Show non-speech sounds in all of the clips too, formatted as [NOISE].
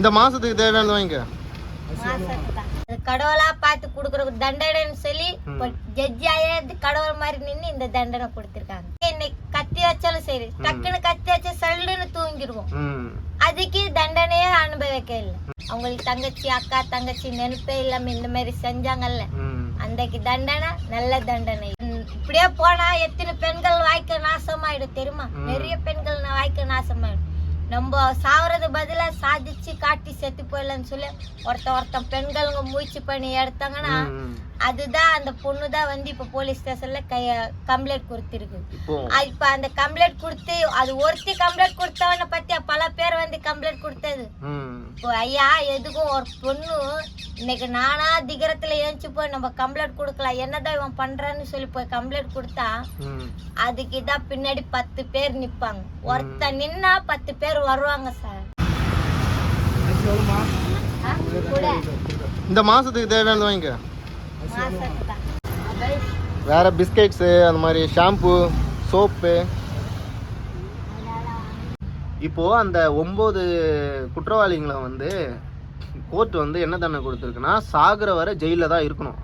இந்த மாசத்துக்கு தேவையானது வாங்கிக்க. கடவுளா பார்த்து கொடுக்குற தண்டனைன்னு சொல்லி இப்போ ஜட்ஜியாயே கடவுள் மாதிரி நின்னு இந்த தண்டனை கொடுத்துருக்காங்க. இன்னைக்கு கத்தி வச்சாலும் சரி டக்குன்னு கத்தி வச்சா சல்லுன்னு தூங்கிடுவோம். அதுக்கு தண்டனையே அனுபவிக்க இல்லை. அவங்களுக்கு தங்கச்சி அக்கா தங்கச்சி நினைப்பே இல்லாம இந்த மாதிரி செஞ்சாங்கல்ல. அன்றைக்கு தண்டனை நல்ல தண்டனை. இப்படியே போனா எத்தனை பெண்கள் வாழ்க்கை நாசமாயிடும் தெரியுமா? நிறைய பெண்கள் வாழ்க்கை நாசமாயிடும். நம்ம சாவறது பதிலா சாதிச்சு காட்டி செத்து போயிடலாம்னு சொல்லி ஒருத்த ஒருத்தன் பெண்களுங்க முயற்சி பண்ணி எடுத்தாங்கன்னா. அதுதான் அந்த பொண்ணு தான் வந்து இப்ப போலீஸ் ஸ்டேஷன்ல கைய கம்ப்ளைண்ட் கொடுத்திருக்கு. இப்போ? அந்த கம்ப்ளைண்ட் கொடுத்து அது ஒருத்தி கம்ப்ளைண்ட் கொடுத்தவன பத்தி பல பேர் வந்து கம்ப்ளைண்ட் கொடுத்தது. இப்போ ஐயா எதுக்கும் ஒரு பொண்ணு இன்னைக்கு நானா திகரத்துல ஏஞ்சி போய் நம்ம கம்ப்ளைண்ட் கொடுக்கலாம் என்னதான் இவன் பண்றான்னு சொல்லி போய் கம்ப்ளைண்ட் கொடுத்தா அதுக்கு தான் பின்னாடி பத்து பேர் நிப்பாங்க. ஒருத்தன் நின்னா பத்து பேர் வருவாங்க சார் இந்த மாசத்துக்கு தேவையானது வாங்கிக்க. வேற பிஸ்கெட்ஸு அந்த மாதிரி ஷாம்பு சோப்பு இப்போ அந்த ஒம்பது குற்றவாளிகளை வந்து கோர்ட் வந்து என்ன தண்டனை கொடுத்துருக்குன்னா சாகுற வரை ஜெயிலில் தான் இருக்கணும்.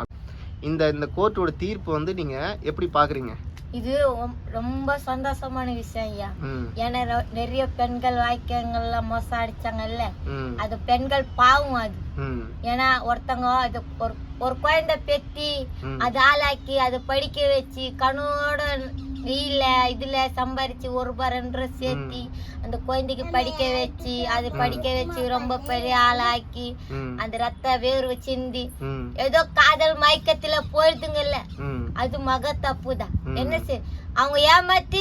இந்த இந்த கோர்ட்டோட தீர்ப்பு வந்து நீங்கள் எப்படி பார்க்குறீங்க? இது ரொம்- ரொம்ப சந்தோஷமான விஷயம் ஐயா. ஏன்னா நிறைய பெண்கள் வாய்க்கங்கள்ல மோசம் அடிச்சாங்கல்ல அது பெண்கள் பாவம் அது. ஏன்னா ஒருத்தங்க அது ஒரு குழந்தை பெத்தி. அது ஆளாக்கி அதை படிக்க வச்சு கனோட வெயில இதுல சம்பாரிச்சு ஒரு ரூபாய் ரெண்டு ரூபாய் சேர்த்தி அந்த குழந்தைக்கு படிக்க வச்சு அது படிக்க வச்சு ரொம்ப பெரிய ஆளாக்கி அந்த ரத்த வேர்வை சிந்தி ஏதோ காதல் மயக்கத்துல போயிடுதுங்கல்ல. அது மக தப்பு தான் ம். என்ன சரி அவங்க ஏமாத்தி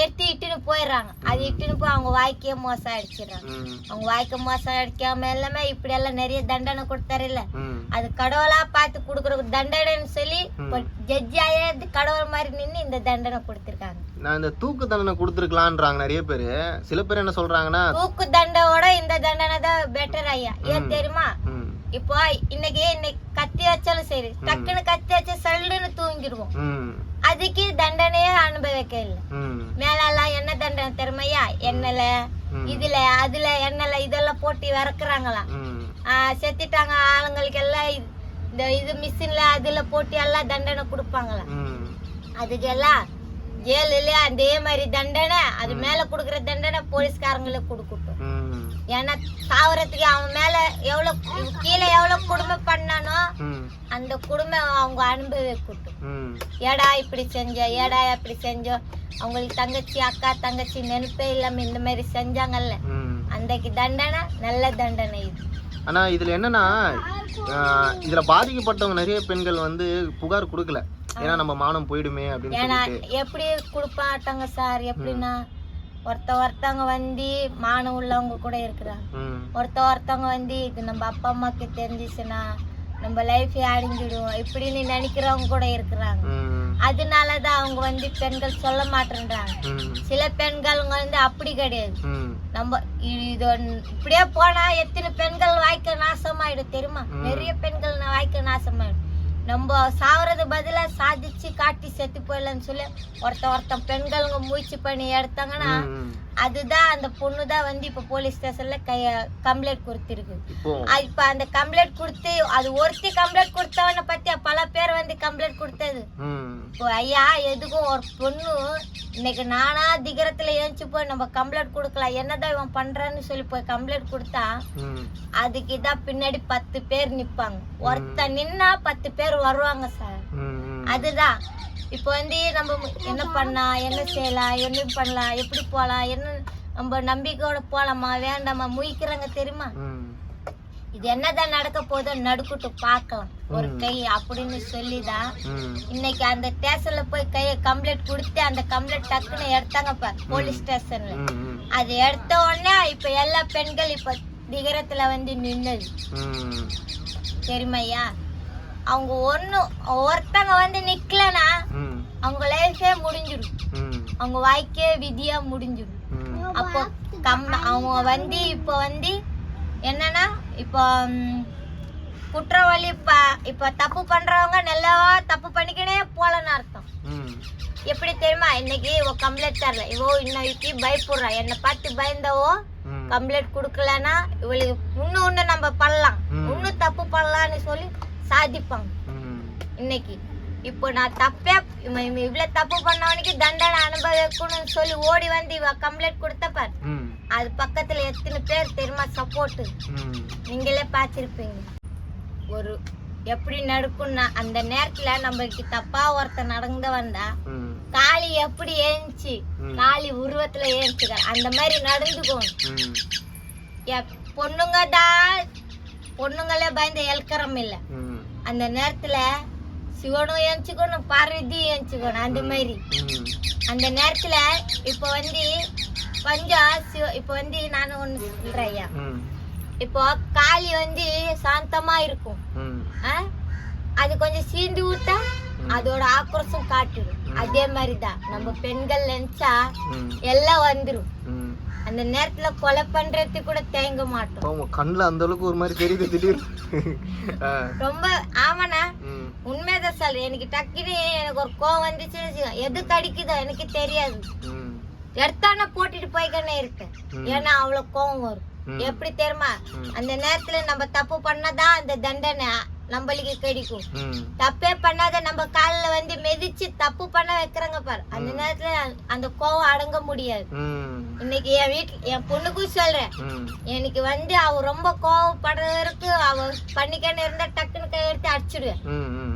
எடுத்து இட்டுன்னு போயிடுறாங்க. அது இட்டுன்னு போய் அவங்க வாழ்க்கைய மோசம் அடிச்சிடுறாங்க அவங்க வாழ்க்கை மோசம் அடிக்காம எல்லாமே இப்படி எல்லாம் நிறைய தண்டனை கொடுத்தாருல்ல ம். அது கடவுளா பார்த்து கொடுக்குற தண்டனைன்னு சொல்லி இப்போ ஜட்ஜியாயே கடவுள் மாதிரி நின்னு இந்த தண்டனை கொடுத்துருக்காங்க. நான் இந்த தூக்கு தண்டனை கொடுத்துருக்கலான்றாங்க நிறைய பேர். சில பேர் என்ன சொல்கிறாங்கன்னா தூக்கு தண்டோட இந்த தண்டனை தான் பெட்டர் ஐயா. ஏன் தெரியுமா? இப்போ இன்னைக்கு இன்னைக்கு கத்தி வச்சாலும் சரி டக்குன்னு கத்தி வச்சா சல்லுன்னு தூங்கிடுவோம் ம். அதுக்கு தண்டனையே அனுபவிக்க இல்லை மேலெல்லாம் என்ன தண்டனை தெரியுமையா? எண்ணெயில. இதுல அதுல எண்ணெயில இதெல்லாம் போட்டு விறக்குறாங்களாம். செத்துட்டாங்க ஆளுங்களுக்கு எல்லாம் இந்த இது மிஷின்ல அதுல போட்டு எல்லாம் தண்டனை கொடுப்பாங்களாம். அதுக்கெல்லாம் ஜெயிலுல அதே மாதிரி தண்டனை அது மேல கொடுக்குற தண்டனை போலீஸ்காரங்களுக்கு கொடுக்கட்டும். ஏன்னா சாவறதுக்கு அவன் மேல எவ்வளவு கீழே எவ்வளவு கொடுமை பண்ணானோ அந்த கொடுமை அவங்க அனுபவிக்கட்டும். ஏடா இப்படி செஞ்ச ஏடா இப்படி செஞ்சோம் அவங்களுக்கு தங்கச்சி அக்கா தங்கச்சி நினைப்பே இல்லாம இந்த மாதிரி செஞ்சாங்கல்ல. அன்றைக்கு தண்டனை நல்ல தண்டனை இது. ஆனா இதுல என்னன்னா இதுல பாதிக்கப்பட்டவங்க நிறைய பெண்கள் வந்து புகார் கொடுக்கல. ஏன்னா நம்ம மானம் போயிடுமே அப்படின்னு எப்படி கொடுப்பாட்டாங்க சார்? எப்படின்னா ஒருத்த ஒருத்தவங்க வந்து மானம் உள்ளவங்க கூட இருக்கிறாங்க. ஒருத்த ஒருத்தவங்க வந்து இது நம்ம அப்பா அம்மாக்கு தெரிஞ்சிச்சுன்னா நம்ம லைஃபே அழிஞ்சிடும். இப்படின்னு நினைக்கிறவங்க கூட இருக்கிறாங்க. அதனாலதான் அவங்க வந்து பெண்கள் சொல்ல மாட்டேன்றாங்க. சில பெண்களுங்க வந்து அப்படி கிடையாது. நம்ம இது இப்படியே போனா எத்தனை பெண்கள் வாழ்க்கை நாசமாயிடும் தெரியுமா? நிறைய பெண்கள் வாழ்க்கை நாசமாயிடும். நம்ம சாவறது பதிலாக சாதிச்சு காட்டி செத்து போயிடலாம்னு சொல்லி ஒருத்த ஒருத்தன் பெண்களுங்க முயற்சி பண்ணி எடுத்தாங்கன்னா அதுதான் அந்த பொண்ணு தான் வந்து இப்ப போலீஸ் ஸ்டேஷன்ல கைய கம்ப்ளைண்ட் கொடுத்திருக்கு. இப்போ அது இப்ப அந்த கம்ப்ளைண்ட் கொடுத்து அது ஒருத்தி கம்ப்ளைண்ட் கொடுத்தவன பத்தி பல பேர் வந்து கம்ப்ளைண்ட் கொடுத்தது. இப்போ ஐயா எதுக்கும் ஒரு பொண்ணு இன்னைக்கு நானா திகரத்துல ஏஞ்சி போய் நம்ம கம்ப்ளைண்ட் கொடுக்கலாம். என்னதான் இவன் பண்றான்னு சொல்லி போய் கம்ப்ளைண்ட் கொடுத்தா அதுக்கு தான் பின்னாடி பத்து பேர் நிப்பாங்க. ஒருத்தன் நின்னா பத்து பேர் வருவாங்க சார். அதுதான். இப்போ வந்து நம்ம என்ன பண்ணலாம் என்ன செய்யலாம் என்ன பண்ணலாம் எப்படி போலாம் என்ன நம்ம நம்பிக்கையோட போலாமா வேண்டாமா முயக்கிறாங்க தெரியுமா? இது என்னதான் நடக்க போதோ நடுக்கட்டும் பார்க்கலாம். ஒரு கை அப்படின்னு சொல்லிதான். இன்னைக்கு அந்த ஸ்டேஷன்ல போய் கைய கம்ப்ளைண்ட் கொடுத்து அந்த கம்ப்ளைண்ட் டக்குன்னு எடுத்தாங்கப்பா போலீஸ் ஸ்டேஷன்ல. அது எடுத்த உடனே இப்ப எல்லா பெண்கள் இப்ப திகரத்துல வந்து நின்னது. தெரியுமையா அவங்க ஒண்ணு ஒருத்தங்க வந்து நிக்கலனா ம். அவங்க லைஃபே முடிஞ்சிடும். ம். அவங்க வாழ்க்கையே விதியா முடிஞ்சிடும். அப்போ கம் அவங்க வந்து இப்போ வந்து என்னன்னா இப்போ குற்றவாளி இப்ப இப்ப தப்பு பண்றவங்க நல்லா தப்பு பண்ணிக்கினே போலன்னு அர்த்தம். ம். எப்படி தெரியுமா? இன்னைக்கு இவ கம்ப்ளைண்ட் தரல. இவோ இன்னைக்கு பயப்படுறா. என்னை பார்த்து பயந்தவோ கம்ப்ளைண்ட் கொடுக்கலன்னா இவளுக்கு இன்னும் இன்னும் நம்ம பண்ணலாம். இன்னும் தப்பு பண்ணலாம்னு சொல்லி சாதிப்பாங்க. இன்னைக்கு இப்போ நான் தப்பே இவன் இவ்வளவு தப்பு பண்ணவனுக்கு தண்டனை அனுபவிக்கணும்னு சொல்லி ஓடி வந்து இவ கம்ப்ளைண்ட் கொடுத்த பாரு ம். அது பக்கத்துல எத்தனை பேர் தெரியுமா சப்போர்ட். நீங்களே பார்த்திருப்பீங்க ஒரு எப்படி நடக்கும்னா அந்த நேரத்துல நம்மளுக்கு தப்பா ஒருத்தன் நடந்து வந்தா. காளி எப்படி ஏஞ்சி. காளி உருவத்துல ஏஞ்சுக்க அந்த மாதிரி நடந்துக்கும் ம். எ- பொண்ணுங்க தான் பொண்ணுங்களே பயந்து இழக்கிறோம் இல்ல. அந்த நேரத்துல சிவனும் ஏஞ்சுக்கணும் பார்வதி ஏஞ்சுக்கணும் அந்த மாதிரி. அந்த நேரத்துல இப்ப வந்து கொஞ்சம் சிவ இப்ப வந்து நான் ஒண்ணு சொல்றேன் ஐயா. இப்போ காளி வந்து சாந்தமா இருக்கும்? அது கொஞ்சம் சீந்து விட்டா அதோட ஆக்ரோஷம் காட்டிடும் அதே மாதிரிதான் நம்ம பெண்கள் நினைச்சா. எல்லாம் வந்துரும் ம். அந்த நேரத்துல கொலை பண்றதுக்கு கூட தேங்க மாட்டோம் கண்ணுல அந்த அளவுக்கு ஒரு மாதிரி தெரியுது திடீர்னு. ரொம்ப ஆமாண்ணா. உண்மைதான் சொல்றேன் எனக்கு டக்குன்னு எனக்கு ஒரு கோவம் வச்சுக்கோ, எது கடிக்குதோ எனக்கு தெரியாது. எடுத்தான போட்டுட்டு போய்க்கனே இருக்கேன். ஏன்னா அவ்வளவு கோவம் வரும். எப்படி தெரியுமா. அந்த நேரத்துல நம்ம தப்பு பண்ணாதான் அந்த தண்டனை நம்மளுக்கு கிடைக்கும். தப்பே பண்ணாத நம்ம காலில் வந்து மிதிச்சு தப்பு பண்ண வைக்கிறாங்க பாரு அந்த நேரத்துல அந்த கோவம் அடங்க முடியாது. இன்னைக்கு என் வீட்டுல என் பொண்ணுக்கும் சொல்றேன். எனக்கு வந்து அவ ரொம்ப கோவப்படுறதுக்கு அவ பண்ணிக்கன்னு இருந்தா டக்குன்னு கை எடுத்து அடிச்சிடுவேன்.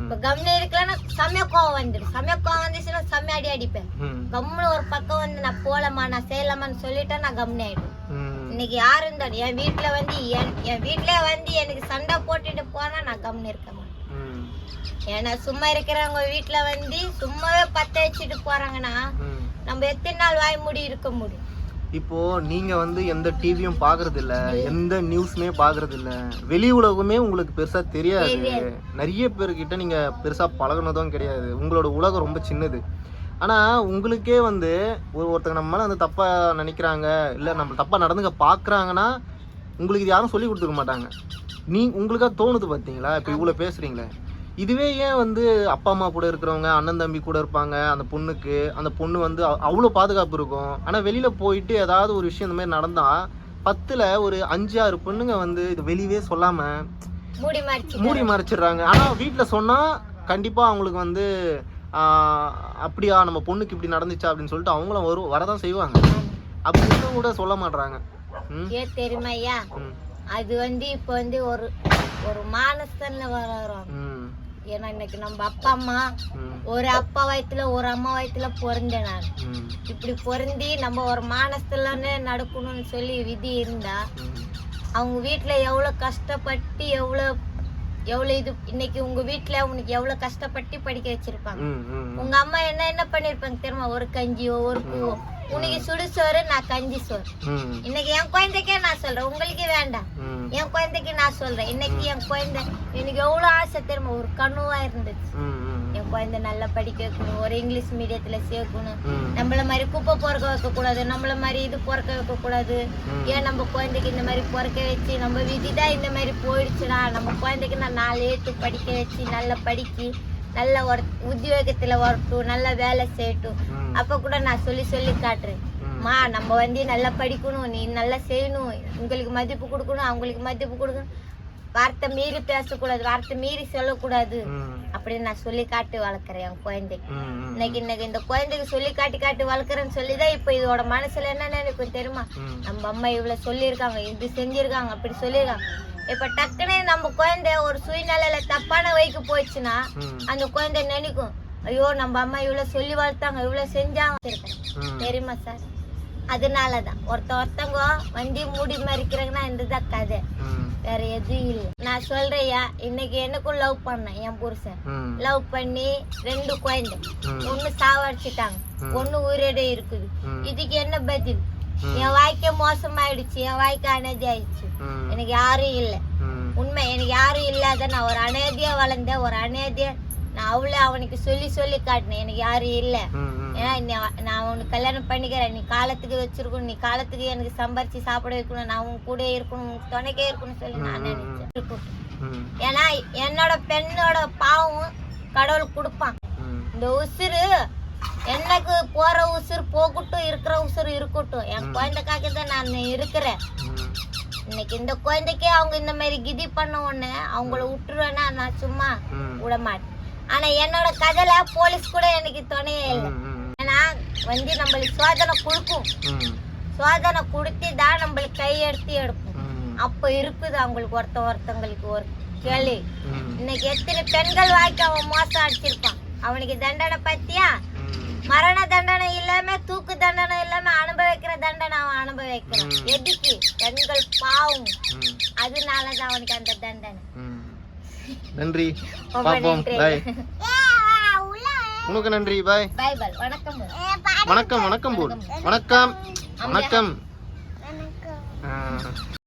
இப்ப கம்னு இருக்கலன்னா செம்மையா கோவம் வந்துடும் செம்மையா கோவம் வந்துச்சுன்னா செம்மையா அடி அடிப்பேன் ம். கம்முன்னு ஒரு பக்கம் வந்து நான் போலாமா நான் செய்யலாமான்னு சொல்லிட்டா நான் கம்னு ஆயிடுவேன். இன்னைக்கு யாரு இருந்தாலும் என் வீட்டுல வந்து என் என் வீட்டுல வந்து எனக்கு சண்டை போட்டுட்டு போனா நான் கம்னு இருக்க மாட்டேன். ஏன்னா சும்மா இருக்கிறவங்க வீட்டுல வந்து சும்மாவே பத்த வச்சுட்டு போறாங்கன்னா ம். நம்ம எத்தனை நாள் வாய் மூடி இருக்க முடியும் இப்போ நீங்க வந்து எந்த டிவியும் பாக்குறது இல்ல எந்த நியூஸுமே பாக்குறது இல்ல வெளி உலகமே உங்களுக்கு பெருசா தெரியாது தெரியாது. நிறைய பேர்கிட்ட நீங்க பெருசா பழகுனதும் கிடையாது உங்களோட உலகம் ரொம்ப சின்னது ஆனா உங்களுக்கே வந்து ஒரு ஒருத்தங்க நம்ம மேல வந்து தப்பா நினைக்கிறாங்க இல்ல நம்ம தப்பா நடந்துக்க பாக்குறாங்கன்னா உங்களுக்கு இது யாரும் சொல்லி கொடுத்துக்க மாட்டாங்க. நீ உங்களுக்கா தோணுது பாத்தீங்களா? இப்போ இவ்வளவு பேசுறீங்களே. இதுவே ஏன் வந்து அப்பா அம்மா கூட இருக்கிறவங்க அண்ணன் தம்பி கூட இருப்பாங்க அந்த பொண்ணுக்கு அந்த பொண்ணு வந்து அவ்- அவ்வளோ பாதுகாப்பு இருக்கும். ஆனால் வெளியில போயிட்டு ஏதாவது ஒரு விஷயம் இந்த மாதிரி நடந்தா பத்துல ஒரு அஞ்சு ஆறு பொண்ணுங்க வந்து இது வெளியவே சொல்லாம மூடி மறைச்சு மூடி மறைச்சிடுறாங்க. ஆனா வீட்ல சொன்னா கண்டிப்பா அவங்களுக்கு வந்து அப்படியா நம்ம பொண்ணுக்கு இப்படி நடந்துச்சா அப்படின்னு சொல்லிட்டு அவங்களும் வரும் வரதான் செய்வாங்க. அப்படி இருந்தும் கூட சொல்ல மாட்றாங்க. ம்? ஏன் தெரியுமா ஐயா? ம். அது வந்து இப்ப வந்து ஒரு ஒரு மானஸ்தன்ல வளரும் ம். ஏன்னா இன்னைக்கு நம்ம அப்பா அம்மா ஒரு அப்பா வயித்துல ஒரு அம்மா வயித்துல பிறந்தேன் நான் இப்படி பொருந்தி நம்ம ஒரு மானஸ்தலன்னு நடக்கணும்னு சொல்லி விதி இருந்தா அவங்க வீட்ல எவ்வளவு கஷ்டப்பட்டு எவ்வளவு எவ்வளவு இது இன்னைக்கு உங்க வீட்ல உனக்கு எவ்வளவு கஷ்டப்பட்டு படிக்க வச்சிருப்பாங்க? உங்க அம்மா என்ன என்ன பண்ணிருப்பாங்க தெரியுமா? ஒரு கஞ்சியோ ஒரு பூவோ. உனக்கு சுடு சோறு நான் கஞ்சி சோறு. இன்னைக்கு என் குழந்தைக்கே நான் சொல்றேன். உங்களுக்கு வேண்டாம். என் குழந்தைக்கு நான் சொல்றேன். இன்னைக்கு என் குழந்தை எனக்கு எவ்வளவு ஆசை தெரியுமா? ஒரு கனவா இருந்துச்சு. குழந்தை நல்லா படிக்க வைக்கணும் ஒரு இங்கிலீஷ் மீடியத்துல சேர்க்கணும். நம்மள மாதிரி குப்பை பொறுக்க வைக்க கூடாது நம்மள மாதிரி இது பொறுக்க வைக்க கூடாது. ஏன் நம்ம குழந்தைக்கு இந்த மாதிரி பொறுக்க வச்சு நம்ம விதி தான் இந்த மாதிரி போயிடுச்சுடா நம்ம குழந்தைக்கு நான் நாலு ஏத்து படிக்க வச்சு நல்லா படிக்கி நல்ல ஒரு உத்தியோகத்துல வரட்டும் நல்ல வேலை செய்யட்டும். அப்ப கூட நான் சொல்லி சொல்லி காட்டுறேன். மா நம்ம வந்து நல்லா படிக்கணும் நீ நல்லா செய்யணும் உங்களுக்கு மதிப்பு கொடுக்கணும் அவங்களுக்கு மதிப்பு கொடுக்கணும். வார்த்தை மீறி பேசக்கூடாது வார்த்தை மீறி சொல்லக்கூடாது அப்படின்னு நான் சொல்லி காட்டி வளர்க்குறேன் என் குழந்தைக்கு. இன்னைக்கு இன்னைக்கு இந்த குழந்தைக்கு சொல்லி காட்டி காட்டி வளர்க்குறேன்னு சொல்லிதான் இப்போ இதோட மனசுல என்ன நினைக்கும் தெரியுமா? நம்ம அம்மா இவ்வளவு சொல்லியிருக்காங்க இது செஞ்சிருக்காங்க அப்படி சொல்லியிருக்காங்க. இப்ப டக்குனே நம்ம குழந்தை ஒரு சூழ்நிலையில தப்பான வழிக்கு போயிடுச்சுன்னா அந்த குழந்தை நினைக்கும் ஐயோ நம்ம அம்மா இவ்வளவு சொல்லி வளர்த்தாங்க இவ்வளவு செஞ்சாங்க. தெரியுமா சார்? அதனாலதான். ஒருத்த ஒருத்தவங்க வண்டி மூடி மறிக்கிறாங்கன்னா இதுதான் கதை வேற எதுவும் இல்லை. நான் சொல்றேயா இன்னைக்கு எனக்கும் லவ் பண்ணேன் என் புருஷன். லவ் பண்ணி ரெண்டு குழந்தை. ஒண்ணு சாவடிச்சிட்டாங்க. ஒண்ணு உயிரோட இருக்குது. இதுக்கு என்ன பதில். என் வாழ்க்கை மோசமாயிடுச்சு என் வாழ்க்கை அநேதி ஆயிடுச்சு எனக்கு யாரும் இல்லை. உண்மை எனக்கு யாரும் இல்லாத நான் ஒரு அநேதியா வளர்ந்தேன் ஒரு அநேதியா நான் அவ்வளோ அவனுக்கு சொல்லி சொல்லி காட்டினேன். எனக்கு யாரும் இல்லை. ஏன்னா நான் உனக்கு கல்யாணம் பண்ணிக்கிறேன். நீ காலத்துக்கு வச்சிருக்கணும். நீ காலத்துக்கு எனக்கு சம்பாரிச்சு சாப்பிட வைக்கணும். நான் உன் கூட இருக்கணும். உன் துணைக்கே இருக்கணும்னு சொல்லி நான் நினைச்சேன். இருக்கட்டும். ஏன்னா என்னோட பெண்ணோட பாவம் கடவுள் கொடுப்பான். இந்த உசுறு எனக்கு போற உசுர் போகட்டும் இருக்கிற உசுர் இருக்கட்டும். என் குழந்தைக்காக தான் நான் இருக்கிறேன். இன்னைக்கு இந்த குழந்தைக்கே அவங்க இந்த மாதிரி கிதி பண்ண உடனே அவங்கள விட்டுருவேன்னா நான் சும்மா. விட மாட்டேன். ஆனா என்னோட கதையில போலீஸ் கூட எனக்கு துணையே இல்லை. ஏன்னா வந்து நம்மளுக்கு சோதனை கொடுக்கும். சோதனை கொடுத்து தான் நம்மளுக்கு கையெடுத்து எடுக்கும் ம். அப்ப இருக்குது அவங்களுக்கு ஒருத்த ஒருத்தங்களுக்கு ஒரு கேள்வி. இன்னைக்கு எத்தனை பெண்கள் வாழ்க்கை அவன் மோசம் அடிச்சிருப்பான் அவனுக்கு தண்டனை பத்தியா. மரண தண்டனை இல்லாம தூக்கு தண்டனை இல்லாம அனுபவிக்கிற தண்டனை அவன் அனுபவிக்கிறான். எதுக்கு பெண்கள் பாவம். அதனாலதான் அவனுக்கு அந்த தண்டனை. நன்றி பாப்போம் [LAUGHS] உனக்கு நன்றி பாய் வணக்கம் வணக்கம் வணக்கம் போல். வணக்கம். வணக்கம். ஆ.